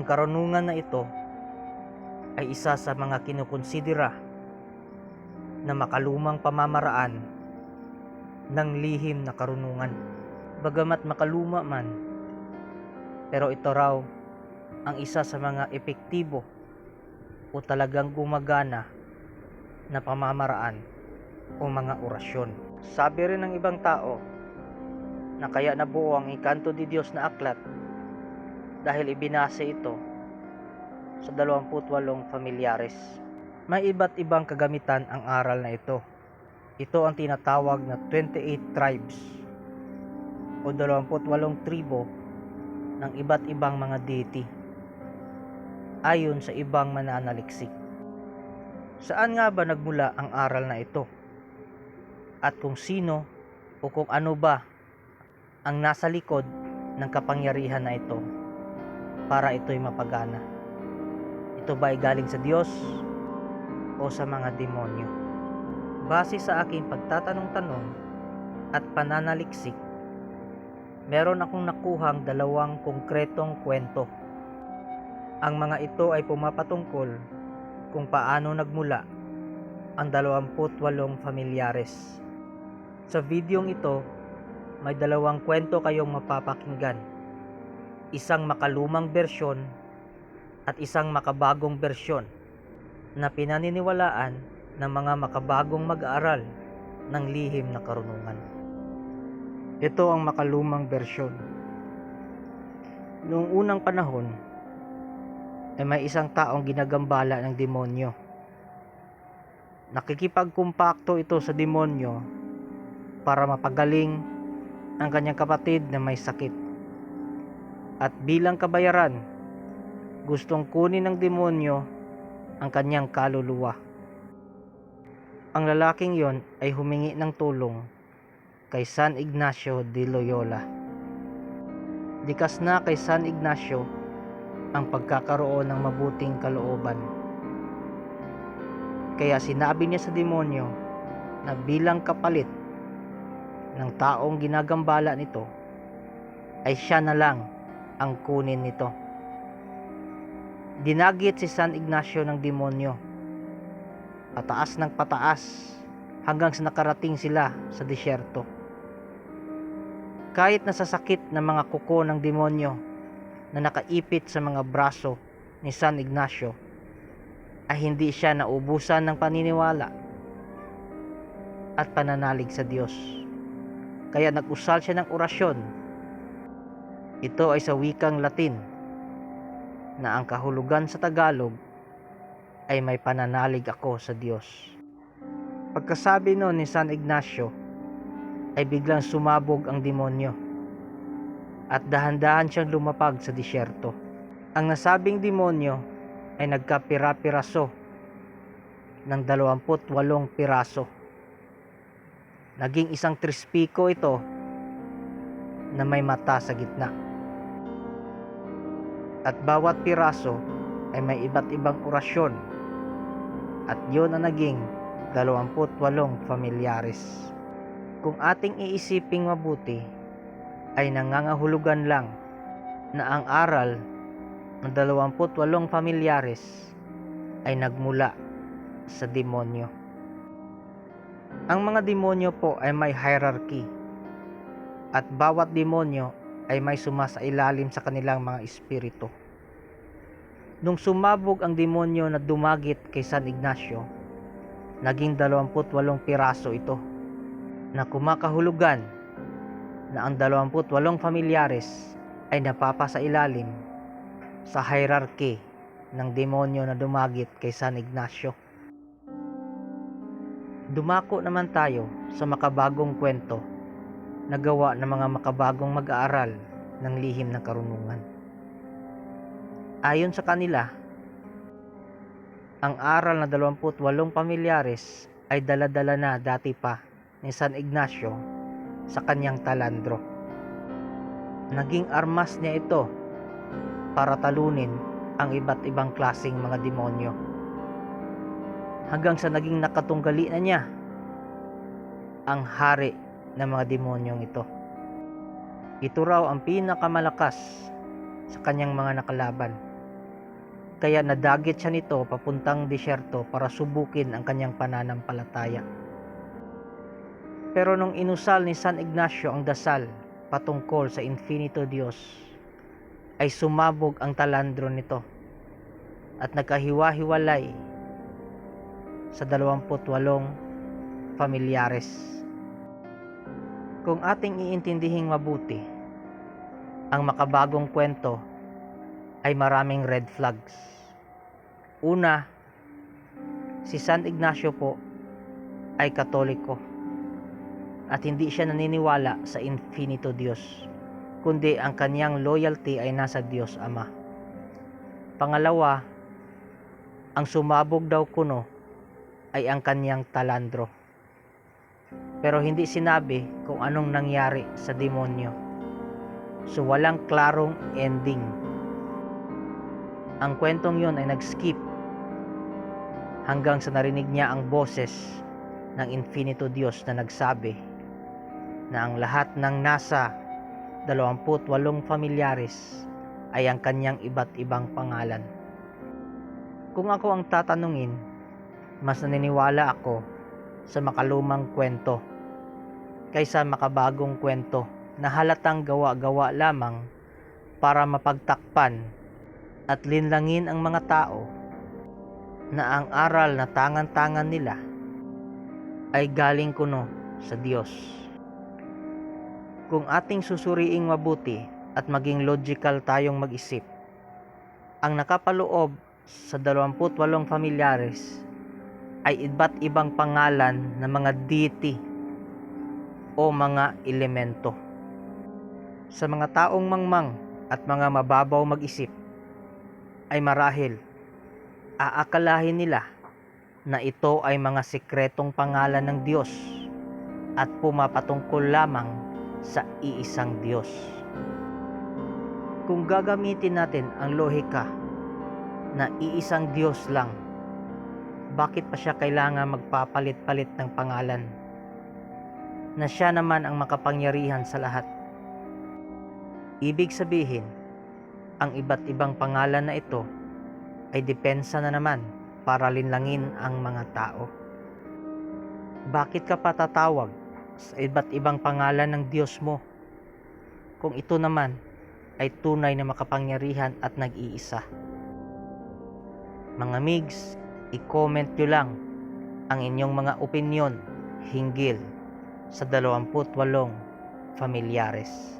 Ang karunungan na ito ay isa sa mga kinukonsidera na makalumang pamamaraan ng lihim na karunungan. Bagamat makaluma man, pero ito raw ang isa sa mga epektibo o talagang gumagana na pamamaraan o mga orasyon. Sabi rin ng ibang tao na kaya nabuo ang ikanto di Diyos na aklat dahil ibinase ito sa 28 familyares. May iba't ibang kagamitan ang aral na ito. Ito ang tinatawag na 28 tribes o 28 tribo ng iba't ibang mga deity ayon sa ibang mananaliksik. Saan nga ba nagmula ang aral na ito? At kung sino o kung ano ba ang nasa likod ng kapangyarihan na ito para ito'y mapagana? Ito ba ay galing sa Diyos o sa mga demonyo? Base sa aking pagtatanong-tanong at pananaliksik, meron akong nakuhang dalawang konkretong kwento. Ang mga ito ay pumapatungkol kung paano nagmula ang 28 familyares. Sa videong ito, may dalawang kwento kayong mapapakinggan. Isang makalumang bersyon at isang makabagong bersyon na pinaniniwalaan ng mga makabagong mag-aaral ng lihim na karunungan. Ito ang makalumang bersyon. Noong unang panahon, ay may isang taong ginagambala ng demonyo. Nakikipagkumpakto ito sa demonyo para mapagaling ang kanyang kapatid na may sakit. At bilang kabayaran, gustong kunin ng demonyo ang kanyang kaluluwa. Ang lalaking yon ay humingi ng tulong kay San Ignacio de Loyola. Likas na kay San Ignacio ang pagkakaroon ng mabuting kalooban. Kaya sinabi niya sa demonyo na bilang kapalit ng taong ginagambala nito ay siya na lang ang kunin nito. Dinagit si San Ignacio ng demonyo. Pataas ng pataas hanggang sa nakarating sila sa disyerto. Kahit nasasakit ng mga kuko ng demonyo na nakaipit sa mga braso ni San Ignacio ay hindi siya naubusan ng paniniwala at pananalig sa Diyos. Kaya nag-usal siya ng orasyon. Ito ay sa wikang Latin na ang kahulugan sa Tagalog ay may pananalig ako sa Diyos. Pagkasabi noon ni San Ignacio ay biglang sumabog ang demonyo at dahan-dahan siyang lumapag sa disyerto. Ang nasabing demonyo ay nagkapira-piraso ng 28 piraso. Naging isang trispiko ito na may mata sa gitna. At bawat piraso ay may iba't ibang orasyon at yun ang naging 28 familyares. Kung ating iisiping mabuti, ay nangangahulugan lang na ang aral ng 28 familyares ay nagmula sa demonyo. Ang mga demonyo po ay may hierarchy at bawat demonyo ay may sumasailalim sa kanilang mga espiritu. Nung sumabog ang demonyo na dumagit kay San Ignacio, naging 28 piraso ito na kumakahulugan na ang 28 familyares ay napapasailalim sa hierarchy ng demonyo na dumagit kay San Ignacio. Dumako naman tayo sa makabagong kwento na gawa ng mga makabagong mag-aaral ng lihim ng karunungan. Ayon sa kanila, ang aral na 28 pamilyares ay daladala na dati pa ni San Ignacio sa kanyang talandro. Naging armas niya ito para talunin ang iba't ibang klasing mga demonyo. Hanggang sa naging nakatunggali na niya ang hari ng mga demonyong ito. Ito raw ang pinakamalakas sa kanyang mga nakalaban Kaya nadagit siya nito papuntang disyerto para subukin ang kanyang pananampalataya. Pero nung inusal ni San Ignacio ang dasal patungkol sa Infinito Dios, ay sumabog ang talandro nito at nagkahiwa-hiwalay sa 28 familyares. Kung ating iintindihing mabuti, ang makabagong kwento ay maraming red flags. Una, si San Ignacio po ay katoliko at hindi siya naniniwala sa infinito Diyos, kundi ang kanyang loyalty ay nasa Diyos Ama. Pangalawa, ang sumabog daw kuno ay ang kanyang talandro. Pero hindi sinabi kung anong nangyari sa demonyo. So walang klarong ending. Ang kwentong yon ay nag-skip hanggang sa narinig niya ang boses ng Infinito Diyos na nagsabi na ang lahat ng nasa 28 familyares ay ang kanyang iba't ibang pangalan. Kung ako ang tatanungin, mas naniniwala ako sa makalumang kwento kaysa makabagong kwento na halatang gawa-gawa lamang para mapagtakpan at linlangin ang mga tao na ang aral na tangan-tangan nila ay galing kuno sa Diyos. Kung ating susuriing mabuti at maging logical tayong mag-isip, ang nakapaloob sa 28 familyares ay iba't ibang pangalan ng mga deity o mga elemento. Sa mga taong mangmang at mga mababaw mag-isip, ay marahil aakalahin nila na ito ay mga sikretong pangalan ng Diyos at pumapatungkol lamang sa iisang Diyos. Kung gagamitin natin ang lohika na iisang Diyos lang, bakit pa siya kailangan magpapalit-palit ng pangalan? Na siya naman ang makapangyarihan sa lahat. Ibig sabihin, ang iba't ibang pangalan na ito ay depensa na naman para linlangin ang mga tao. Bakit ka patatawag sa iba't ibang pangalan ng Diyos mo kung ito naman ay tunay na makapangyarihan at nag-iisa? Mga migs, i-comment nyo lang ang inyong mga opinyon hinggil sa 28 familyares.